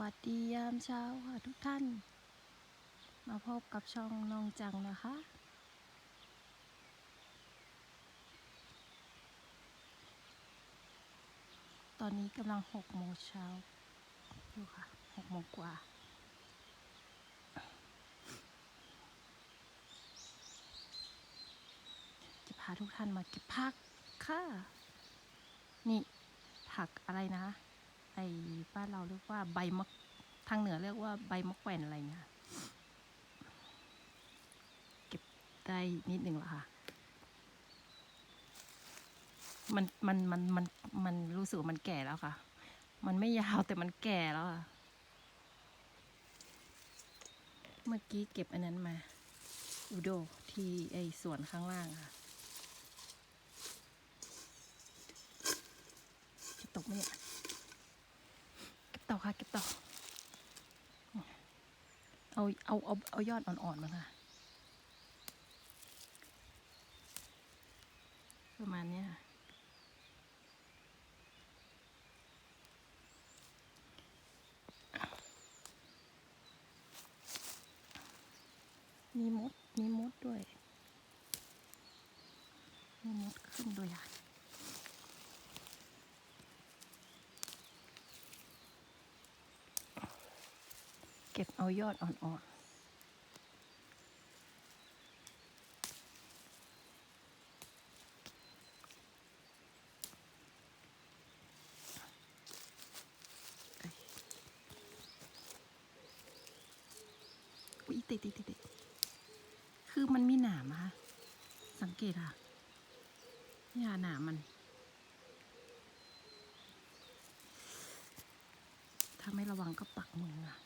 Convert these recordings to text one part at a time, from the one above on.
วัสดียามเช้าค่ะทุกท่าน มาพบกับช่องน้องจังนะคะ ตอนนี้กำลังหกโมงเช้าอยู่ค่ะหกโมงกว่า จะพาทุกท่านมาเก็บผักค่ะ นี่ผักอะไรนะ ไอ้บ้านเราเรียกว่าใบมะทางเหนือเรียกว่าใบมะแขวนอะไรเนี่ยเก็บได้นิดหนึ่งแล้วค่ะ มันมันมันมันมันรู้สึกมันแก่แล้วค่ะ มันไม่ยาวแต่มันแก่แล้วค่ะ เมื่อกี้เก็บอันนั้นมา อุโดที่ไอ้สวนข้างล่างค่ะจะตกไหมเนี่ย ต่อค่ะเก็บต่อ เอาเอาเอาเอายอดอ่อนๆมาค่ะประมาณเนี้ยค่ะมีมด มีมดด้วย มีมดขึ้นด้วยอะ เก็บเอา ยอดอ่อนๆอ้ยอุ๊ยติดติดติดคือมันมีหนามค่ะ สังเกตค่ะนี่หนามมัน ถ้าไม่ระวังก็ปักมืออะ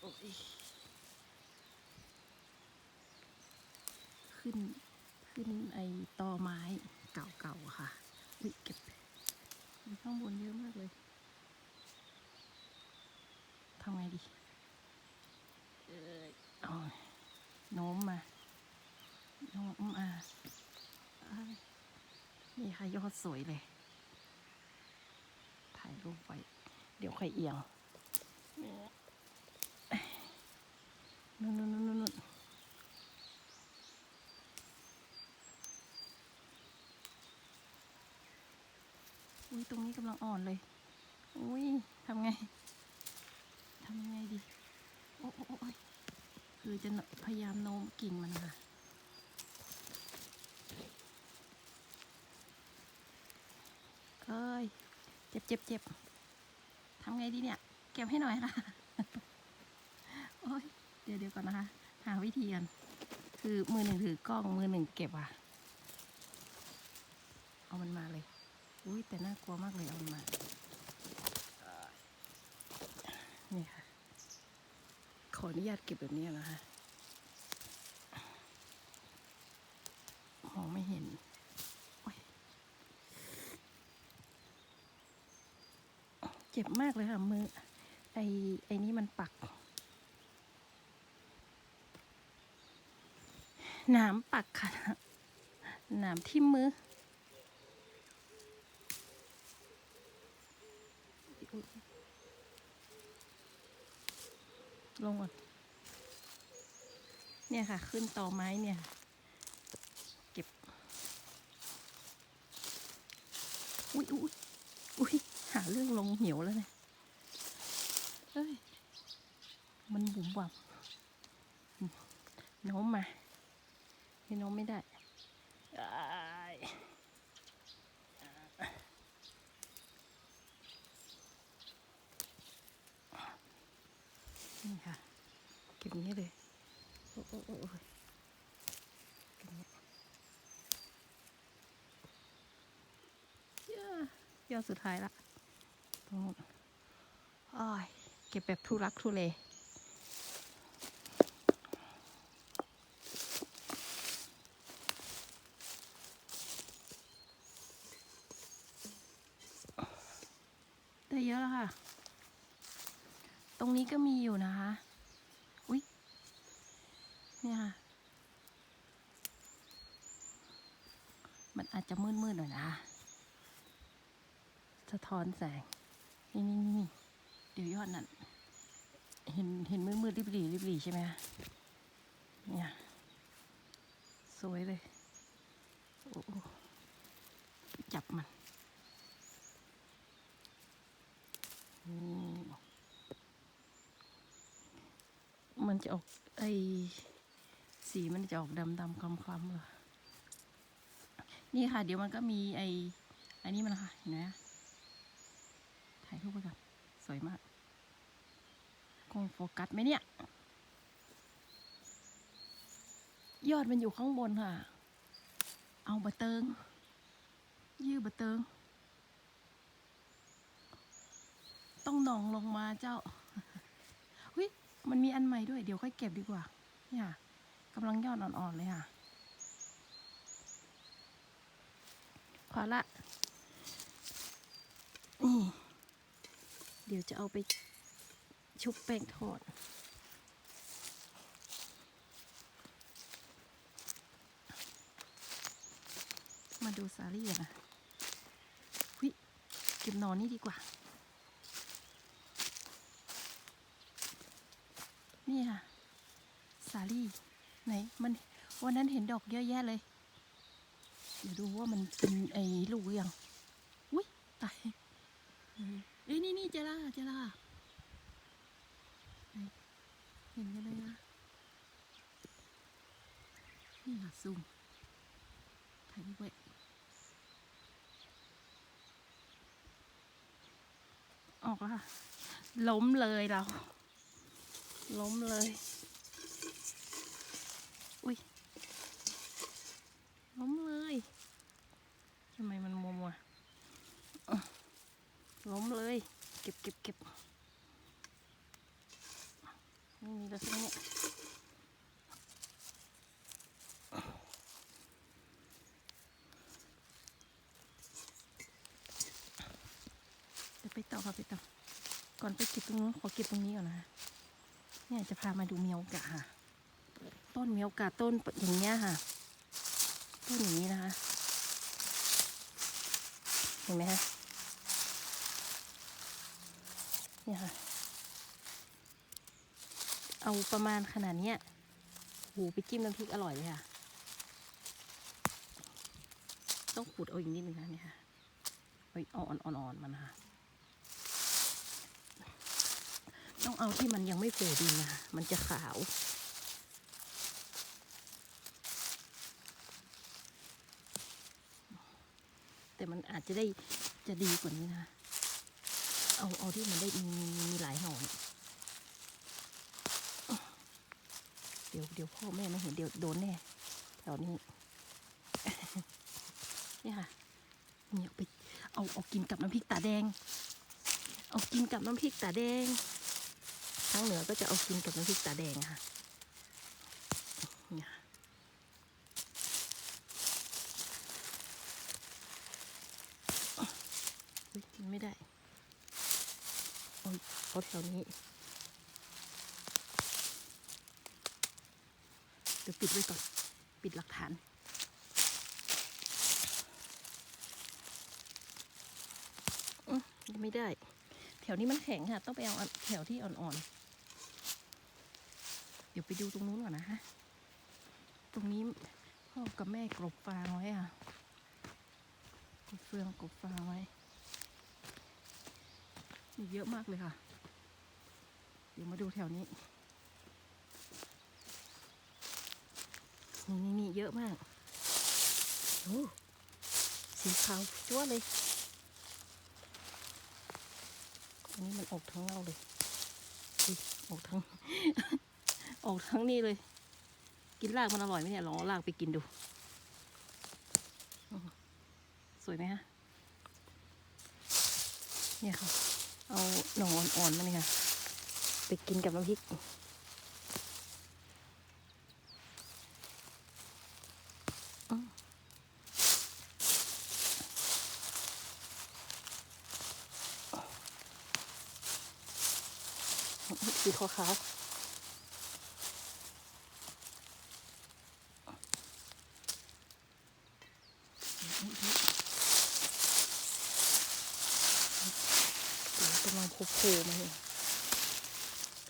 โอ้ย ขึ้นขึ้นไอตอไม้เก่าๆค่ะวิเก็บมีข้างบนเยอะมากเลยทำไงดีเออเอาโน้มมาโน้มมาานี่ค่ะยอดสวยเลย ถ่ายรูปไว้ เดี๋ยวค่อยเอียง นู่นนู่นนู่นอุ้ยตรงนี้กำลังอ่อนเลย อุ้ยทำไงทำยังไงดี โอ้โอ้โอ้ยคือจะพยายามโน้มกิ่งมันค่ะเอ้ย เจ็บเจ็บเจ็บทำไงดีเนี่ย เก็บให้หน่อยค่ะ โอ้ย ดี๋ยวเดี๋ยวก่อนนะคะ หาวิธีกันคือมือหนึ่งถือกล้องมือหนึ่งเก็บอะ เอามันมาเลย อุ้ยแต่น่ากลัวมากเลยเอามันมา นี่ค่ะ ขออนุญาตเก็บแบบนี้นะคะมองไม่เห็นเจ็บมากเลยค่ะมือ ไอไอนี้มันปัก หนามปักค่ะหนามที่มือลงก่อนเนี่ยค่ะ ขึ้นต่อไม้เนี่ย เก็บ อุ้ยอุ้ยอุ้ยหาเรื่องลงเหวแล้วเนี่ยเอ้ย มันบุ๋มบับโน้มมา พี่น้องไม่ได้อ้ายนี่ค่ะเก็บอย่างนี้เลยโอ้โอ้โอ้โอ้ยเก็บอย่างนี้ย่ายอดสุดท้ายละตรงนู้นอ้ายเก็บแบบทุรักทุเล เยอะแล้วค่ะ ตรงนี้ก็มีอยู่นะคะ อุ๊ย เนี่ยค่ะ มันอาจจะมืดๆหน่อยนะ สะท้อนแสง นี่นี่นี่เดี๋ยวยอดนั่น เห็นเห็นมืดมืดริบหรี่ริบหรี่ใช่ไหมเนี่ย สวยเลย โอ้โหจับมันนี่มัน จะออกไอสีมันจะออกดำดำคล้ำคล้ำๆเลยนี่ค่ะ เดี๋ยวมันก็มีไออันนี้มันนะคะเห็นไหมถ่ายรูปไปก่อนสวยมากคงโฟกัสไหมเนี่ย ยอดมันอยู่ข้างบนค่ะ เอาบะเติง ยื้อบะเติง ต้องนองลงมาเจ้า มันมีอันใหม่ด้วย เดี๋ยวค่อยเก็บดีกว่า เนี่ยกำลังยอดอ่อนๆเลยค่ะ พอละ นี่ เดี๋ยวจะเอาไปชุบแป้งทอด มาดูสาลี่กันนะวิเก็บนอนนี่ดีกว่า นี่ค่ะ สาลี่ไหนมันวันนั้นเห็นดอกเยอะแยะเลย เดี๋ยวดูว่ามันเป็นไอ้ลูกหรือยังอุ้ยตายเอ้ยนี่นี่เจล่าเจล่าเห็นกันเลยนะนี่ค่ะซูมถ่ายรูปไว้ออกแล้วค่ะ ล้มเลยเรา ล้มเลย อุ้ย ล้มเลย ทำไมมันมัวมัวๆล้มเลย เก็บเก็บเก็บไม่มีแล้วใช่ไหมเนี่ยเดี๋ยวไปต่อค่ะไปต่อ ก่อนไปเก็บตรงนู้นขอเก็บตรงนี้ก่อนนะ เนี่ยจะพามาดูเมียวกะค่ะ ต้นเมียวกะต้นอย่างเงี้ยค่ะ ต้นอย่างนี้นะคะ เห็นไหมคะเนี่ยค่ะ เอาประมาณขนาดเนี้ยหูไปจิ้มน้ำพริกอร่อยเลยค่ะ ต้องขูดเอาอีกนิดนึงนะเนี่ยค่ะเอาอ่อนๆมันนะคะ ต้องเอาที่มันยังไม่โผล่ดินนะมันจะขาว แต่มันอาจจะได้จะดีกว่านี้นะ เอาเอาที่มันได้มีมีหลายหน่อเนี่ยเดี๋ยวเดี๋ยวพ่อแม่ไม่เห็นเดี๋ยวโดนแน่แถวนี้เนี่ยค่ะเนี่ยไปเอาเอากินกับน้ำพริกตาแดง เอากินกับน้ำพริกตาแดง ทางเหนือก็จะเอากินกับน้ำพริกตาแดงค่ะนี่ค่ะกินไม่ได้เอาเอาแถวนี้เดี๋ยวปิดไว้ก่อน ปิดหลักฐานอืมยังไม่ได้ แถวนี้มันแข็งค่ะ ต้องไปเอาแถวที่อ่อนๆ เดี๋ยวไปดูตรงนู้นก่อนนะฮะ ตรงนี้พ่อกับแม่กลบฟางไว้อะกลบเฟืองกลบฟางไว้มีเยอะมากเลยค่ะ เดี๋ยวมาดูแถวนี้ นี่นี่นี่เยอะมาก โอ้สีขาวจั๊วเลยอันนี้มันออกทั้งเน่าเลยอุ๊ยออกทั้ง ออกทั้งนี่เลย กินรากมันอร่อยไหมเนี่ยลองรากไปกินดู สวยไหมฮะ เนี่ยค่ะ เอาหน่ออ่อนๆมาเนี่ยค่ะ ไปกินกับน้ำพริกสีขาวๆ อุ๊ยอุ๊ยโอ้ยกำลังโผล่มาเลย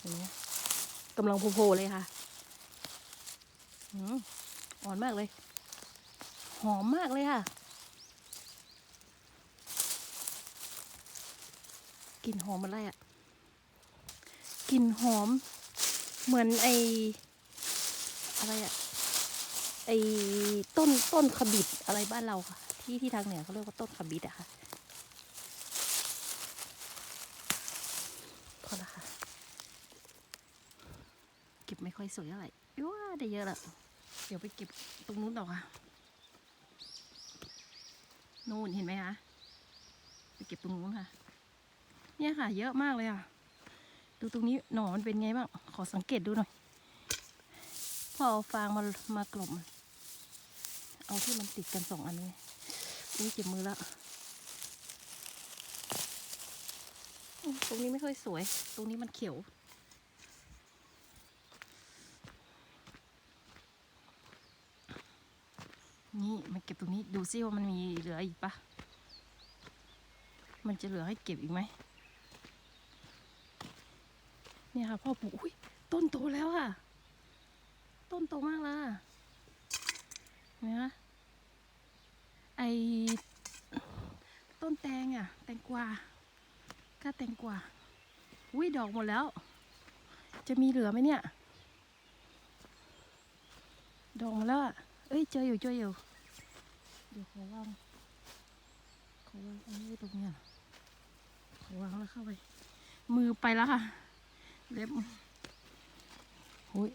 เห็นไหมกำลังโผล่ๆเลยค่ะอ่อนมากเลย หอมมากเลยค่ะกลิ่นหอมอะไรอะกลิ่นหอม เหมือนไออะไรอะไอต้นต้นขบิดอะไรบ้านเราค่ะ ที่ที่ทางเหนือเขาเรียกว่าต้นขบิดอะค่ะพอละค่ะ เก็บไม่ค่อย สวยเท่าไหร่ว้าได้เยอะละเดี๋ยวไปเก็บตรงนู้นต่อค่ะ นู่นเห็นไหมคะไปเก็บตรงนู้นค่ะ เนี่ยค่ะ เยอะมากเลยอะ ดูตรงนี้หนอมันเป็นไงบ้าง ขอสังเกตดูหน่อย พอเอาฟางมามากลมเอาที่มันติดกันสองอันนี้อุ้ยเจ็บมือล้วอืมตรงนี้ไม่ค่อยสวย ตรงนี้มันเขียว นี่มาเก็บตรงนี้ดูซิว่ามันมีเหลืออีกปะมันจะเหลือให้เก็บอีกไหมเนี่ยค่ะพ่อปลูกอุ้ยต้นโตแล้วค่ะ ต้นโตมากและเห็นไหมคะไอต้นแตงอะ แตงกวาก้าแตงกวาอุ้ยดอกหมดแล้ว จะมีเหลือไหมเนี่ย ดอกหมดแล้วอะ อ้ยเจออยู่เจออยู่เดี๋ยวขอวางขอวางอันนี้ตรงเนี้ยขอวางแล้วเข้าไป มือไปแล้วค่ะ เล็บหุย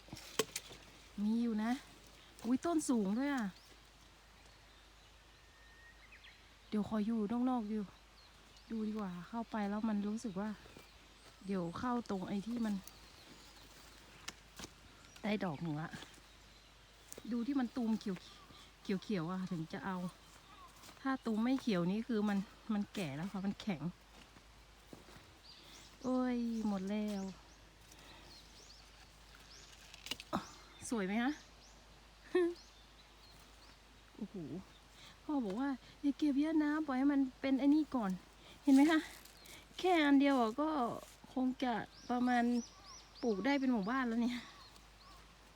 มีอยู่นะ อุ้ยต้นสูงด้วยอะ เดี๋ยวขออยู่นอกๆอยู่ ดูดีกว่าเข้าไปแล้วมันรู้สึกว่า เดี๋ยวเข้าตรงไอ้ที่มัน ได้ดอกหนึ่งละ ดูที่มันตูมเขียวเขียวเขียวอะถึงจะเอา ถ้าตูมไม่เขียวนี่คือมันมันแก่แล้วค่ะมันแข็ง โอ้ยหมดแล้ว สวยไหมคะโอ้โหพ่อบอกว่าอย่าเก็บเยอะนะปล่อยให้มันเป็นไอ้นี่ก่อน เห็นไหมคะแค่อันเดียวก็คงจะประมาณปลูกได้เป็นหมู่บ้านแล้วเนี่ย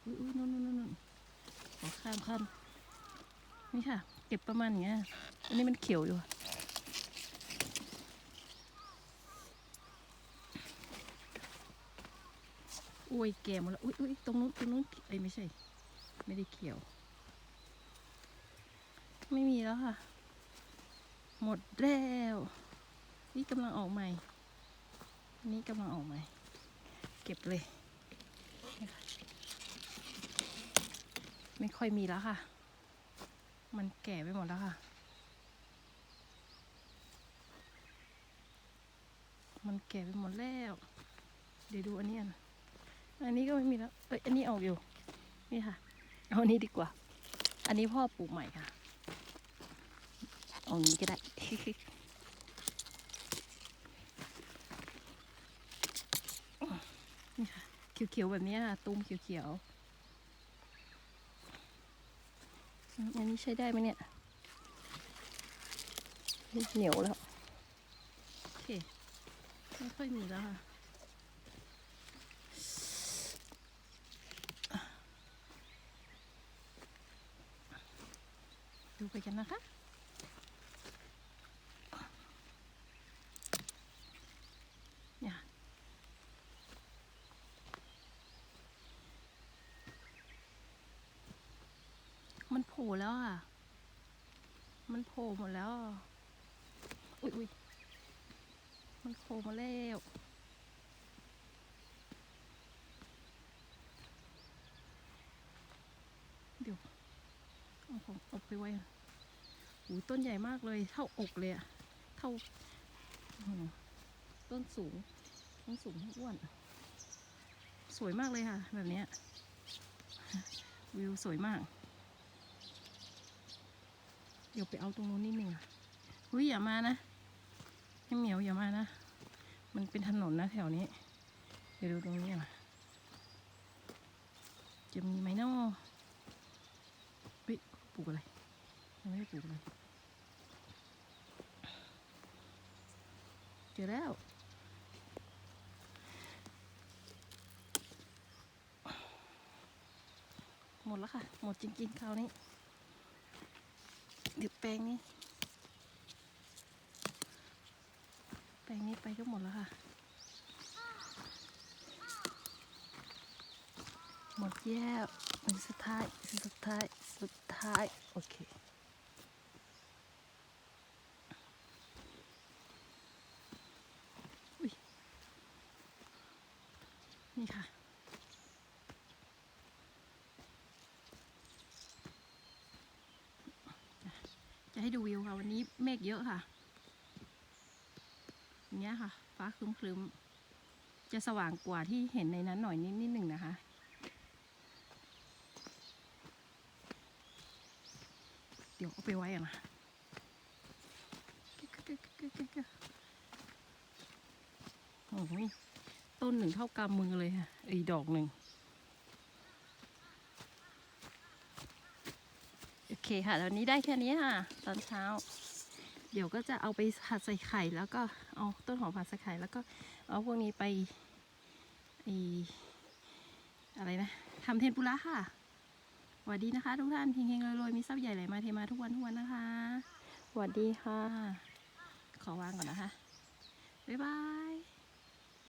อุ้ยนู่นนู่นนู่น ขอข้ามข้ามนี่ค่ะ เก็บประมาณเงี้ย อันนี้มันเขียวอยู่อุ้ยแก่หมดแล้วอุ้ยอุ้ยตรงนู้นตรงนู้นไอ้ยไม่ใช่ ไม่ได้เขียว ไม่มีแล้วค่ะ หมดแล้วนี่กำลังออกใหม่ นี่กำลังออกใหม่ เก็บเลยนี่ค่ะ ไม่ค่อยมีแล้วค่ะ มันแก่ไปหมดแล้วค่ะ มันแก่ไปหมดแล้ว เดี๋ยวดูอันนี้อันอันนี้ก็ไม่มีแล้ว เอ้ย อันนี้ออกอยู่ นี่ค่ะ เอาอันนี้ดีกว่า อันนี้พ่อปลูกใหม่ค่ะเอาอย่างนี้ก็ได้ นี่ค่ะ เขียวๆแบบนี้ค่ะ ตุ้มเขียวๆอืมอันนี้ ใช้ได้ไหมเนี่ยนี่เหนียวแล้ว โอเค ไม่ค่อยมีแล้วค่ะดูไปกันนะคะ เนี่ยมันโผ ล่แล้วอะ มันโผล่หมดแล้ว อุ้ยอุ้ยมันโผล่มาแล้วเดี๋ยวเอาของเอาไปไว้อะหูต้นใหญ่มากเลย เท่าอกเลยอะเท่าต้นสูง ต้นสูงทั้งอ้วน สวยมากเลยค่ะ แบบเนี้ยวิวสวยมาก เดี๋ยวไปเอาตรงนู้นนิดหนึ่งอุ้ยอย่ามานะให้เหมียวอย่ามานะ มันเป็นถนนนะแถวนี้ เดี๋ยวดูตรงนี้อะจะมีไหมเนาะเฮ้ยปลูกอะไรยังไม่ได้ปลูกเลยเจอแล้ว หมดแล้วค่ะ หมดจริงๆคราวนี้ เดี๋ยวแปลงนี้ แปลงนี้ไปก็หมดแล้วค่ะ หมดแย่หนึ่งสุดท้าย สุดท้าย สุดท้าย โอเคนี่ค่ะ จะให้ดูวิว ค่ะ วันนี้เมฆเยอะค่ะ อย่างเงี้ยค่ะ ฟ้าครึ้มๆ จะสว่างกว่าที่เห็นในนั้นหน่อยนิดนิดหนึ่งนะคะ เดี๋ยวเอาไปไว้อะนะโอ้ยต้นหนึ่งเท่ากำมือเลยค่ะอีดอกหนึ่ง โอ เคค่ะตอนนี้ได้แค่นี้ค่ะ ตอนเช้า เดี๋ยวก็จะเอาไปผัดใส่ไข่แล้วก็เอาต้นหอมผัดใส่ไข่แล้วก็เอาพวกนี้ไปไออะไรนะทำเทนปุระค่ะสวัสดีนะคะทุกท่านเฮงๆรวยๆมีทรัพย์ใหญ่ไหลมาเทมาทุกวันทุกวันนะคะสวัสดีค่ะ ขอวางก่อนนะคะ บ๊ายบาย